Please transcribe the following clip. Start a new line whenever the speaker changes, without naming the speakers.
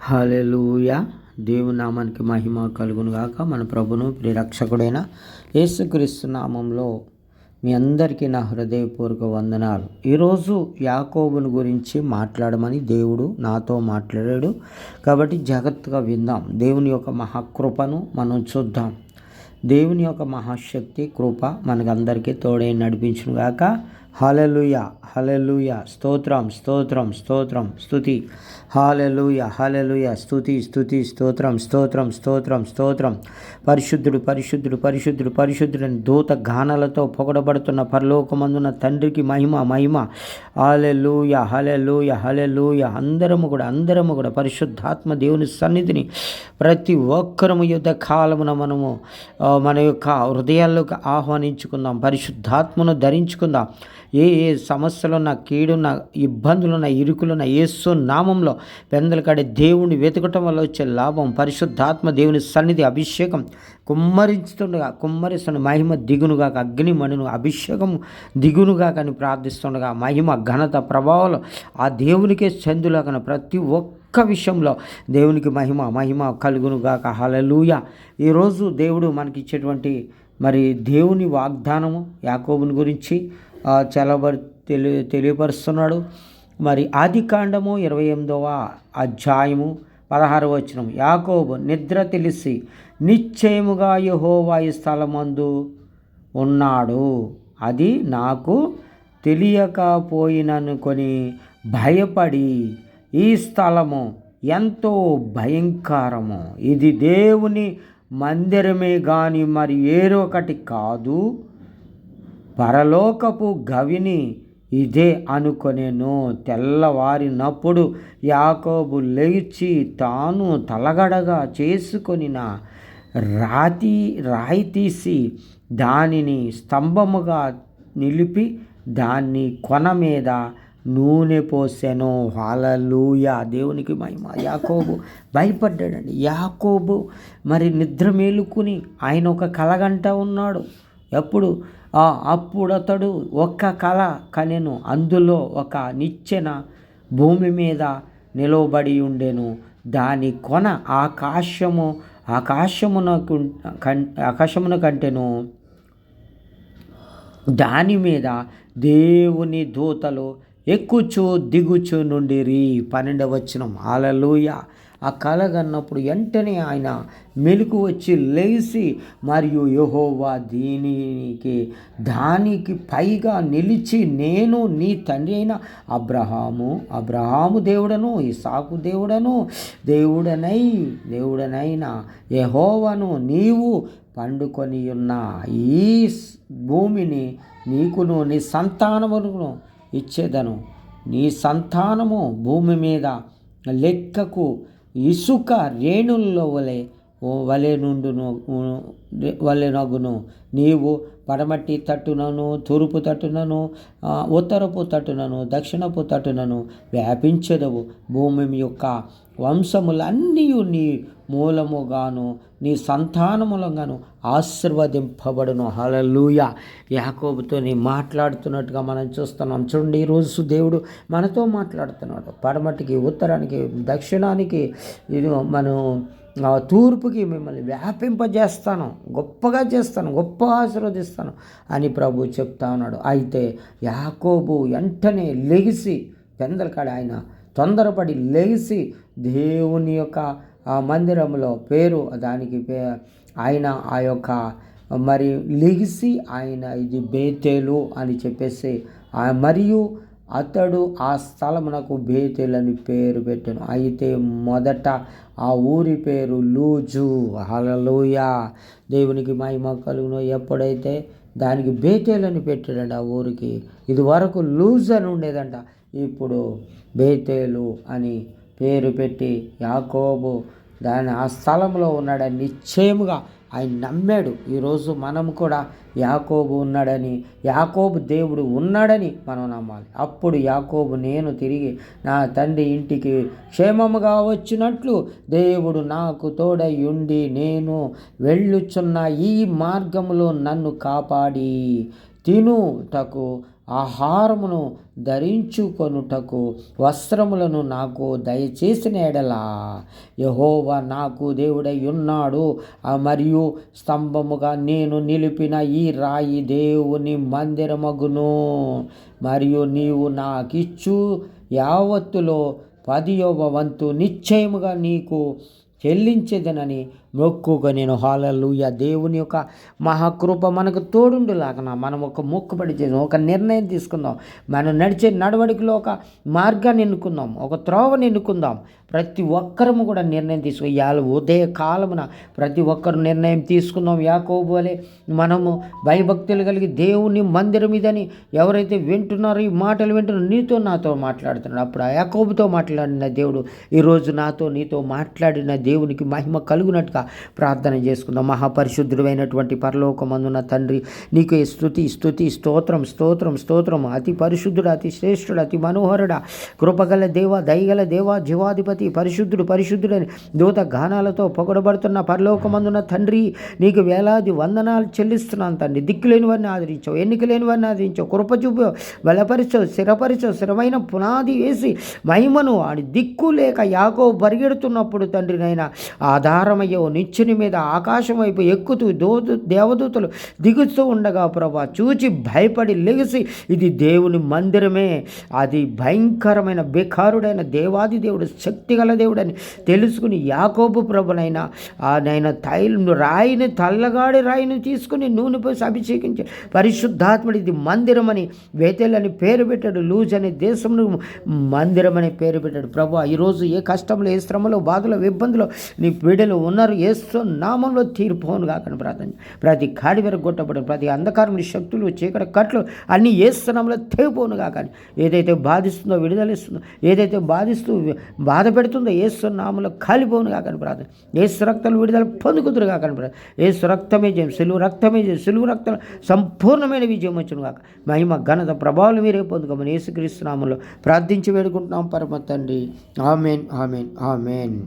Hallelujah దేవుని నామానికి మహిమ కలుగును గాక. మన ప్రభును ప్రిరక్షకుడైన యేసుక్రీస్తు నామంలో మీ అందరికీ నా హృదయపూర్వక వందనాలు. ఈరోజు యాకోబుని గురించి మాట్లాడమని దేవుడు నాతో మాట్లాడాడు. కాబట్టి జాగ్రత్తగా విందాం. దేవుని యొక్క మహాకృపను మనం చూద్దాం. దేవుని యొక్క మహాశక్తి కృప మనకందరికీ తోడై నడిపించును గాక. హలెలుయ హలెలుయ స్తోత్రం స్తోత్రం స్తోత్రం స్తుతి హాలెలుయ హలెలుయ స్తుతి స్తుతి స్తోత్రం స్తోత్రం స్తోత్రం స్తోత్రం పరిశుద్ధుడు పరిశుద్ధుడు పరిశుద్ధుడు పరిశుద్ధుడని దూత గానాలతో పొగడబడుతున్న పరలోకమందున్న తండ్రికి మహిమ మహిమ. హాలెలుయ హలెలుయ హలెలుయ అందరము కూడా అందరము కూడా పరిశుద్ధాత్మ దేవుని సన్నిధిని ప్రతి ఒక్కరము యుద్ధ కాలమున మనము మన యొక్క హృదయాల్లోకి ఆహ్వానించుకుందాం పరిశుద్ధాత్మను ధరించుకుందాం. ఏ ఏ సమస్యలున్న కీడున్న ఇబ్బందులున్న ఇరుకులున్న యేసు నామంలో పెందలకాడే దేవుని వెతకటం వల్ల వచ్చే లాభం పరిశుద్ధాత్మ దేవుని సన్నిధి అభిషేకం. కుమ్మరించుతుండగా కుమ్మరిస్తున్న మహిమ దిగునుగా అగ్ని మణును అభిషేకం దిగునుగా కానీ ప్రార్థిస్తుండగా మహిమ ఘనత ప్రభావాలు ఆ దేవునికే చెందులాగన ప్రతి ఒక్క విషయంలో దేవునికి మహిమ మహిమ కలుగునుగాక. హలలుయ ఈరోజు దేవుడు మనకి ఇచ్చేటువంటి మరి దేవుని వాగ్దానము యాకోబుని గురించి ఆ, తెలి తెలియపరుస్తున్నాడు. మరి ఆది కాండము ఇరవై ఎనిమిదవ అధ్యాయము పదహారు వచనం యాకోబు నిద్ర తెలిసి నిశ్చయముగా యెహోవా ఈ స్థలమందు ఉన్నాడు. అది నాకు తెలియకపోయిననుకొని భయపడి ఈ స్థలము ఎంతో భయంకరము. ఇది దేవుని మందిరమే కానీ మరి ఏరొకటి కాదు. పరలోకపు గవిని ఇదే అనుకొనేను. తెల్లవారినప్పుడు యాకోబు లేచి తాను తలగడగా చేసుకొనిన రాతి రాయి తీసి దానిని స్తంభముగా నిలిపి దాన్ని కొన మీద నూనె పోసెను. హాలూయ దేవునికి మహిమ. యాకోబు భయపడ్డాడండి. యాకోబు మరి నిద్ర మేలుకుని ఆయన ఒక కలగంట ఉన్నాడు. ఎప్పుడు? అప్పుడు అతడు ఒక్క కళ కనెను. అందులో ఒక నిచ్చెన భూమి మీద నిలవబడి ఉండెను. దాని కొన ఆకాశము ఆకాశమునకు కం ఆకాశమున కంటేను. దాని మీద దేవుని దూతలు ఎక్కుచు దిగుచు నుండిరి పన్నెండవ వచనం. అలలుయ ఆ కలగన్నప్పుడు వెంటనే ఆయన మెలకు వచ్చి లేచి మరియు యహోవా దీనికి దానికి పైగా నిలిచి నేను నీ తండ్రి అయిన అబ్రహాము అబ్రహాము దేవుడను ఇసాకు దేవుడను దేవుడనై దేవుడనైన యహోవను నీవు పండుకొని ఉన్న ఈ భూమిని నీకును నీ సంతానమును ఇచ్చేదను. నీ సంతానము భూమి మీద లెక్కకు ఇసుక రేణుల్లో వలె వలె నుండును వలె నగును. నీవు పడమట్టి తట్టునను తూర్పు తట్టునను ఉత్తరపు తట్టునను దక్షిణపు తట్టునను వ్యాపించదవు. భూమి యొక్క వంశములన్నీ నీ మూలముగాను నీ సంతానములంగాను ఆశీర్వదింపబడును. హలలుయ యాకోబుతో నీ మాట్లాడుతున్నట్టుగా మనం చూస్తున్నాం. చూడండి ఈరోజు దేవుడు మనతో మాట్లాడుతున్నాడు. పడమటికి ఉత్తరానికి దక్షిణానికి ఇది మనం తూర్పుకి మిమ్మల్ని వ్యాపింపజేస్తాను గొప్పగా చేస్తాను గొప్ప ఆశీర్వదిస్తాను అని ప్రభు చెప్తా ఉన్నాడు. అయితే యాకోబు వెంటనే లెగిసి పెందలకాడ ఆయన తొందరపడి లేచి దేవుని యొక్క ఆ మందిరంలో పేరు దానికి పే ఆయన ఆ యొక్క మరి లెగిసి ఆయన ఇది బేతేలు అని చెప్పేసి ఆ మరియు అతడు ఆ స్థలమునకు బేతేలు అని పేరు పెట్టాను. అయితే మొదట ఆ ఊరి పేరు లూజు. హలలోయ దేవునికి మహిమ కలుగును. ఎప్పుడైతే దానికి బేతేలని అని పెట్టాడంట ఆ ఊరికి ఇది వరకు లూజ్ అని ఉండేదంట. ఇప్పుడు బేతేలు అని పేరు పెట్టి యాకోబు దాని ఆ స్థలంలో ఉన్నాడని నిశ్చయముగా ఆయన నమ్మాడు. ఈరోజు మనం కూడా యాకోబు ఉన్నాడని యాకోబు దేవుడు ఉన్నాడని మనం నమ్మాలి. అప్పుడు యాకోబు నేను తిరిగి నా తండ్రి ఇంటికి క్షేమముగా వచ్చినట్లు దేవుడు నాకు తోడై ఉండి నేను వెళ్ళుచున్న ఈ మార్గంలో నన్ను కాపాడి తినుటకు ఆహారమును ధరించుకొనుటకు వస్త్రములను నాకు దయచేసిన ఎడలా. యహోవా నాకు దేవుడై ఉన్నాడు మరియు స్తంభముగా నేను నిలిపిన ఈ రాయి దేవుని మందిరమగును. మరియు నీవు నాకిచ్చు యావత్తులో పదియవ వంతు నిశ్చయముగా నీకు చెల్లించేదనని మొక్కుగా నేను హాలూయ దేవుని యొక్క మహాకృప మనకు తోడుండులాగన. మనం ఒక మొక్కుబడి చేద్దాం ఒక నిర్ణయం తీసుకుందాం. మనం నడిచే నడవడికలో ఒక మార్గాన్ని ఎన్నుకుందాం ఒక త్రోవని ఎన్నుకుందాం. ప్రతి ఒక్కరము కూడా నిర్ణయం తీసుకు ఇవాళ ఉదయ కాలమున ప్రతి ఒక్కరు నిర్ణయం తీసుకుందాం యాకోబు వలె మనము భయభక్తులు కలిగి దేవుని మందిరం ఇదని ఎవరైతే వింటున్నారో ఈ మాటలు వింటున్నారో నీతో నాతో మాట్లాడుతున్నాడు. అప్పుడు ఆ యాకోబుతో మాట్లాడిన దేవుడు ఈరోజు నాతో నీతో మాట్లాడిన దేవునికి మహిమ కలుగునట్టుగా ప్రార్థన చేసుకుందాం. మహాపరిశుద్ధుడైనటువంటి పరలోకమందున తండ్రి నీకు స్థుతి స్థుతి స్తోత్రం స్తోత్రం స్తోత్రం. అతి పరిశుద్ధుడు అతి శ్రేష్ఠుడు అతి మనోహరుడ కృపగల దేవ దయగల దేవ జీవాధిపతి పరిశుద్ధుడు పరిశుద్ధుడని దూత గానాలతో పొగడబడుతున్న పరలోకమందున తండ్రి నీకు వేలాది వందనాలు చెల్లిస్తున్నాను తండ్రి. దిక్కులేని వారిని ఆదరించావు ఎన్నిక లేని వారిని ఆదరించావు. కృప చూపావు బలపరిచావు స్థిరపరిచావు స్థిరమైన పునాది వేసి మహిమను ఆడి దిక్కు లేక యాగో పరిగెడుతున్నప్పుడు తండ్రి ఆధారమయ్యవు ఆధారమయ్యో నిచ్చుని మీద ఆకాశం వైపు ఎక్కుతూ దోదు దేవదూతలు దిగుతూ ఉండగా ప్రభా చూచి భయపడి లెగిసి ఇది దేవుని మందిరమే. అది భయంకరమైన బేకారుడైన దేవాది దేవుడు శక్తిగల దేవుడని తెలుసుకుని యాకోబు ప్రభునైనా ఆయన తైలం రాయిని తల్లగాడి రాయిని తీసుకుని నూనె పోసి అభిషేకించి. పరిశుద్ధాత్ముడు ఇది మందిరం అని అని పేరు పెట్టాడు. లూజ్ అనే దేశంలో మందిరం అనే పేరు పెట్టాడు. ప్రభు ఈరోజు ఏ కష్టంలో ఏ శ్రమలో బాధలో ఇబ్బందులో నీ పీడలు ఉన్నారు. ఏస్తు నామంలో తీర్పోను కాకని ప్రార్థన ప్రతి కాడి వరకు ప్రతి అంధకారం శక్తులు చీకటి కట్లు అన్నీ ఏస్తున్నాంలో తెగిపోను కాకని ఏదైతే బాధిస్తుందో విడుదలిస్తుందో ఏదైతే బాధిస్తూ బాధ పెడుతుందో ఏస్తున్నాములో కాలిపోను కాకని ప్రార్థన ఏసు రక్తాలు విడుదల పొందుకుదురు కాకని ప్రార్థన ఏసు రక్తమే జయం సెలువు రక్తమే జయం సులువు రక్తం సంపూర్ణమైన విజయం వచ్చును కాక మహిమ ఘనత ప్రభావాలు మీరే పొందుకోమని యేసుక్రీస్తు నామంలో ప్రార్థించి వేడుకుంటున్నాం పరమ తండ్రి. Amen amen amen.